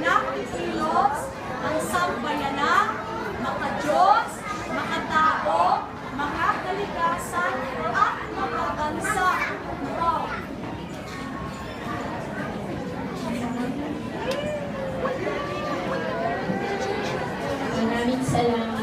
anak ni Kilos, ang sambayana, mga Diyos, mga tao, mga kaligasan, at mga bansa. Wow! Maraming salamat.